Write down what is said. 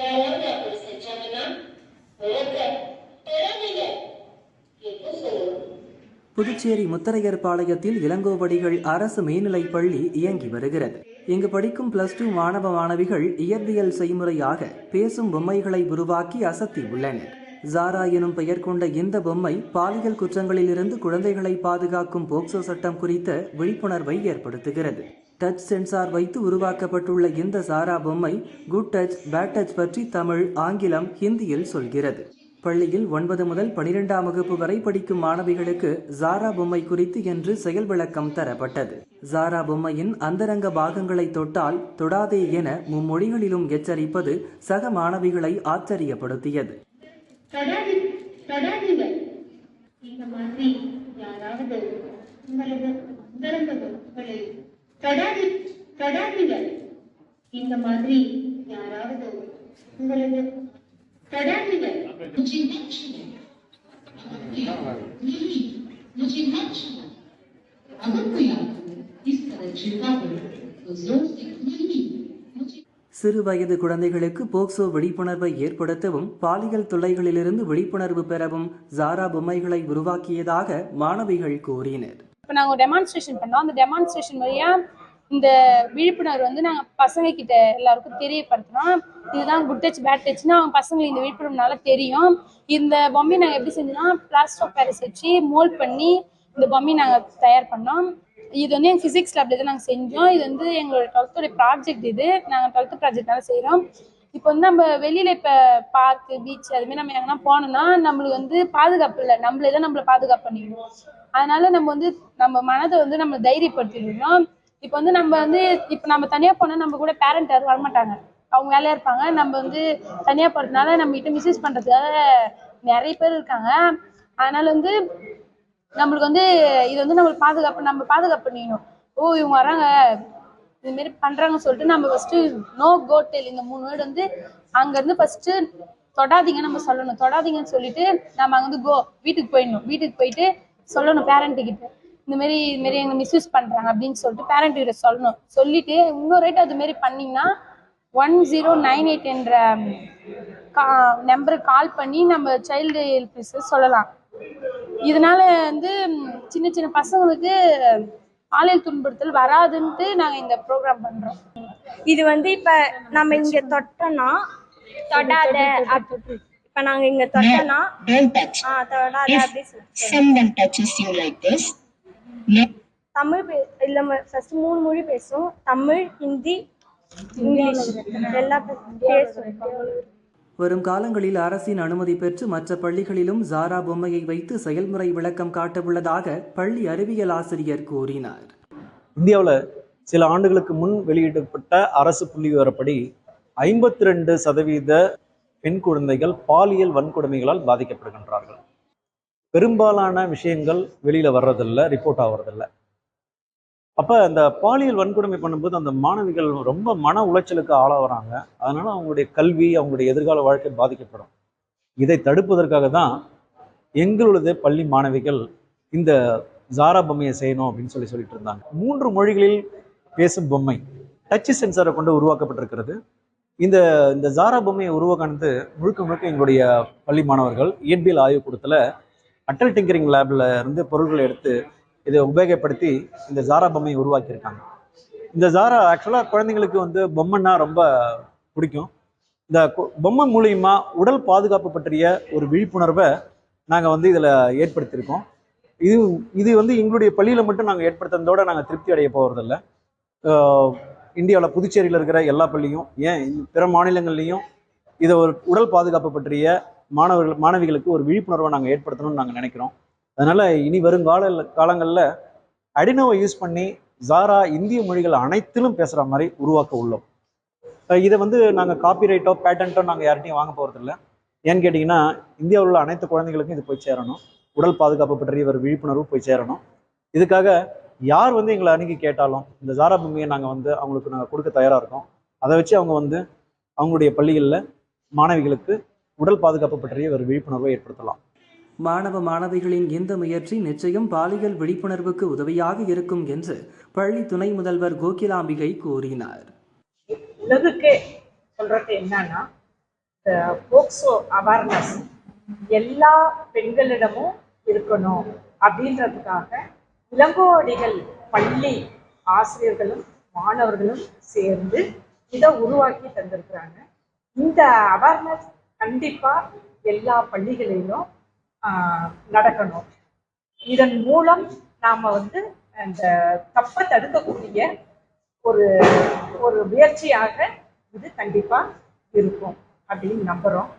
யாராவது அப்படி செஞ்சாங்கன்னா விளக்க என்று புதுச்சேரி முத்தரையர் பாளையத்தில் இளங்கோவடிகள் அரசு மேல்நிலைப் பள்ளி இயங்கி வருகிறது. இங்கு படிக்கும் பிளஸ் டூ மாணவ மாணவிகள் இயற்பியல் செய்முறையாக பேசும் பொம்மைகளை உருவாக்கி அசத்தி உள்ளனர். ஜாரா எனும் பெயர் கொண்ட இந்த பொம்மை பாலியல் குற்றங்களிலிருந்து குழந்தைகளை பாதுகாக்கும் போக்சோ சட்டம் குறித்த விழிப்புணர்வை ஏற்படுத்துகிறது. டச் சென்சார் வைத்து உருவாக்கப்பட்டுள்ள இந்த சாரா பொம்மை குட் டச் பேட் டச் பற்றி தமிழ் ஆங்கிலம் ஹிந்தியில் சொல்கிறது. பள்ளியில் ஒன்பது முதல் பனிரெண்டாம் வகுப்பு வரை படிக்கும் மாணவிகளுக்கு ஜாரா பொம்மை குறித்து என்று செயல் விளக்கம் தரப்பட்டது. ஜாரா பொம்மையின் அந்தரங்க பாகங்களை தொட்டால் தொடாதே என மும்மொழிகளிலும் எச்சரிப்பது சக மாணவிகளை ஆச்சரியப்படுத்தியது. இந்த மாதிரி யாராவது உங்களது அந்தரங்க உறுப்புகளை தொடாதி தொடாதீங்க இந்த மாதிரி யாராவது உங்களது தொடாதீங்க मुझे मत छुओ नहीं मुझे मत छुओ अगर कोई आपको इस तरह छेड़ा पड़े तो जोर से नहीं मुझे சிறு வயது குழந்தைகளுக்கு போக்சோ விழிப்புணர்வை ஏற்படுத்தவும் பாலியல் தொல்லைகளிலிருந்து விழிப்புணர்வு பெறவும் ஜாரா பொம்மைகளை உருவாக்கியதாக மாணவிகள் கூறினர் இப்போ நாங்கள் ஒரு டெமான்ஸ்ட்ரேஷன் பண்ணோம். அந்த டெமான்ஸ்ட்ரேஷன் வழியா இந்த விழிப்புணர்வு வந்து நாங்கள் பசங்க கிட்ட எல்லாருக்கும் தெரியப்படுத்துறோம் இதுதான் குட் டச் பேட் டச்னா அவங்க பசங்களுக்கு இந்த விழிப்புணர்வுனால தெரியும். இந்த பொம்மையை நாங்கள் எப்படி செஞ்சோம்னா பிளாஸ்டர் ஆஃப் பேரிஸ் வச்சு மோல்ட் பண்ணி இந்த பொம்மையை நாங்கள் தயார் பண்ணோம். இது வந்து எங்கள் ஃபிசிக்ஸ் லேப்ல தான் நாங்கள் செஞ்சோம். இது வந்து எங்களோட டுவெல்த்தோட ப்ராஜெக்ட் இது. நாங்கள் டுவெல்த்து ப்ராஜெக்ட்னால செய்கிறோம் இப்போ வந்து நம்ம வெளியில இப்போ பார்க்கு பீச் அதுமாரி நம்ம எங்கன்னா போனோம்னா நம்மளுக்கு வந்து பாதுகாப்பு இல்லை. நம்மளே தான் நம்மளை பாதுகாப்பு பண்ணிக்கணும். அதனால நம்ம வந்து நம்ம மனதை வந்து நம்ம தைரியப்படுத்திடணும். இப்போ வந்து நம்ம வந்து இப்போ நம்ம தனியாக போனால் நம்ம கூட பேரண்ட் யாரும் வரமாட்டாங்க. அவங்க வேலையா இருப்பாங்க. நம்ம வந்து தனியாக போகிறதுனால நம்ம கிட்ட மிஸ்யூஸ் பண்ணுறதுக்காக நிறைய பேர் இருக்காங்க. அதனால வந்து நம்மளுக்கு வந்து இது வந்து நம்மளுக்கு பாதுகாப்பு நம்ம பாதுகாப்பு பண்ணிக்கணும். ஓ இவங்க வராங்க. இது மாதிரி பண்றாங்கன்னு சொல்லிட்டு நம்ம ஃபர்ஸ்ட் நோ கோட்டெல் இந்த மூணு வேர்டு வந்து அங்க இருந்து ஃபர்ஸ்ட் தொடாதீங்க நம்ம சொல்லணும். தொடாதீங்கன்னு சொல்லிட்டு நம்ம அங்க வந்து கோ வீட்டுக்கு போயிடணும். வீட்டுக்கு போயிட்டு சொல்லணும் பேரண்ட் கிட்ட. இந்த மாதிரி இது மாதிரி எங்க மிஸ்யூஸ் பண்றாங்க அப்படின்னு சொல்லிட்டு பேரண்ட் கிட்ட சொல்லணும். சொல்லிட்டு இன்னொரு ரேட்டு அது மாதிரி பண்ணீங்கன்னா ஒன் ஜீரோ நைன் எயிட் என்ற நம்பருக்கு கால் பண்ணி நம்ம சைல்டு ஹெல்ப் சொல்லலாம். இதனால வந்து சின்ன சின்ன பசங்களுக்கு பாலியல் துன்புறுத்தல் வராதுன்ட்டு நாங்க இந்த ப்ரோக்ராம் பண்றோம். இது வந்து இப்ப நம்ம இங்க தொட்டோம்னா தொடாத இப்ப நாங்க இங்க தொட்டோம்னா ஆ தொடாத அப்படி சொல்லி. someone touches you like this no. Tamil இல்ல ஃபர்ஸ்ட் மூணு மொழி பேசும் தமிழ் ஹிந்தி இங்கிலீஷ். எல்லாம் பேசுவோம். வரும் காலங்களில் அரசின் அனுமதி பெற்று மற்ற பள்ளிகளிலும் ஜாரா பொம்மையை வைத்து செயல்முறை விளக்கம் காட்டவுள்ளதாக பள்ளி அறிவியல் ஆசிரியர் கூறினார். இந்தியாவில் சில ஆண்டுகளுக்கு முன் வெளியிடப்பட்ட அரசு புள்ளி விவரப்படி ஐம்பத்தி ரெண்டு சதவீத பெண் குழந்தைகள் பாலியல் வன்கொடுமைகளால் பாதிக்கப்படுகின்றார்கள். பெரும்பாலான விஷயங்கள் வெளியில் வர்றதில்ல ரிப்போர்ட் ஆகுறதில்ல அப்போ அந்த பாலியல் வன்கொடுமை பண்ணும்போது அந்த மாணவிகள் ரொம்ப மன உளைச்சலுக்கு ஆளாகிறாங்க அதனால் அவங்களுடைய கல்வி அவங்களுடைய எதிர்கால வாழ்க்கை பாதிக்கப்படும். இதை தடுப்பதற்காக தான் எங்களது பள்ளி மாணவிகள் இந்த ஜாரா பொம்மையை செய்யணும் அப்படின்னு சொல்லி சொல்லிட்டு இருந்தாங்க. மூன்று மொழிகளில் பேசும் பொம்மை டச்சு சென்சாரை கொண்டு உருவாக்கப்பட்டிருக்கிறது. இந்த இந்த ஜாரா பொம்மையை உருவாக்கானது முழுக்க முழுக்க எங்களுடைய பள்ளி மாணவர்கள். இயற்பியல் ஆய்வுக்கூடத்தில் அட்டல் டிங்கரிங் லேப்ல இருந்து பொருட்களை எடுத்து இதை உபயோகப்படுத்தி இந்த ஜாரா பொம்மையை உருவாக்கியிருக்காங்க. இந்த ஜாரா ஆக்சுவலாக குழந்தைங்களுக்கு வந்து பொம்மைன்னா ரொம்ப பிடிக்கும். இந்த பொம்மை மூலியமா உடல் பாதுகாப்பு பற்றிய ஒரு விழிப்புணர்வை நாங்கள் வந்து இதில் ஏற்படுத்தியிருக்கோம். இது இது வந்து எங்களுடைய பள்ளியில் மட்டும் நாங்கள் ஏற்படுத்துறதோட நாங்கள் திருப்தி அடைய போகிறதில்ல இந்தியாவில் புதுச்சேரியில் இருக்கிற எல்லா பள்ளியும் ஏன் பிற மாநிலங்கள்லேயும் இதை ஒரு உடல் பாதுகாப்பு பற்றிய மாணவர்கள் மாணவிகளுக்கு ஒரு விழிப்புணர்வை நாங்கள் ஏற்படுத்தணும்னு நாங்கள் நினைக்கிறோம். அதனால் இனி வரும் கால காலங்களில் அடினோவை யூஸ் பண்ணி ஜாரா இந்திய மொழிகள் அனைத்திலும் பேசுகிற மாதிரி உருவாக்க உள்ளோம். இதை வந்து நாங்கள் காப்பிரைட்டோ பேட்டன்ட்டோ நாங்கள் யார்கிட்டையும் வாங்க போகிறதில்ல ஏன்னு கேட்டிங்கன்னா இந்தியாவில் உள்ள அனைத்து குழந்தைகளுக்கும் இது போய் சேரணும். உடல் பாதுகாப்பு பற்றிய ஒரு விழிப்புணர்வு போய் சேரணும். இதுக்காக யார் வந்து எங்களை அணுகி கேட்டாலும் இந்த ஜாரா பொம்மையை நாங்கள் வந்து அவங்களுக்கு நாங்கள் கொடுக்க தயாராக இருக்கோம். அதை வச்சு அவங்க வந்து அவங்களுடைய பள்ளிகளில் மாணவிகளுக்கு உடல் பாதுகாப்பு பற்றிய ஒரு விழிப்புணர்வை ஏற்படுத்தலாம். மாணவ மாணவிகளின் இந்த முயற்சி நிச்சயம் பாலியல் விழிப்புணர்வுக்கு உதவியாக இருக்கும் என்று பள்ளி துணை முதல்வர் கோகிலாம்பிகை கூறினார். உலகுக்கே சொல்றது என்னன்னா போக்சோ அவேர்னஸ் எல்லா பெண்களிடமும் இருக்கணும் அப்படின்றதுக்காக இளங்கோவடிகள் பள்ளி ஆசிரியர்களும் மாணவர்களும் சேர்ந்து இதை உருவாக்கி தந்திருக்கிறாங்க. இந்த அவேர்னஸ் கண்டிப்பா எல்லா பள்ளிகளிலும் நடக்கணும். இதன் மூலம் நாம வந்து அந்த தப்பை தடுக்கக்கூடிய ஒரு ஒரு முயற்சியாக இது கண்டிப்பா இருக்கும் அப்படின்னு நம்புறோம்.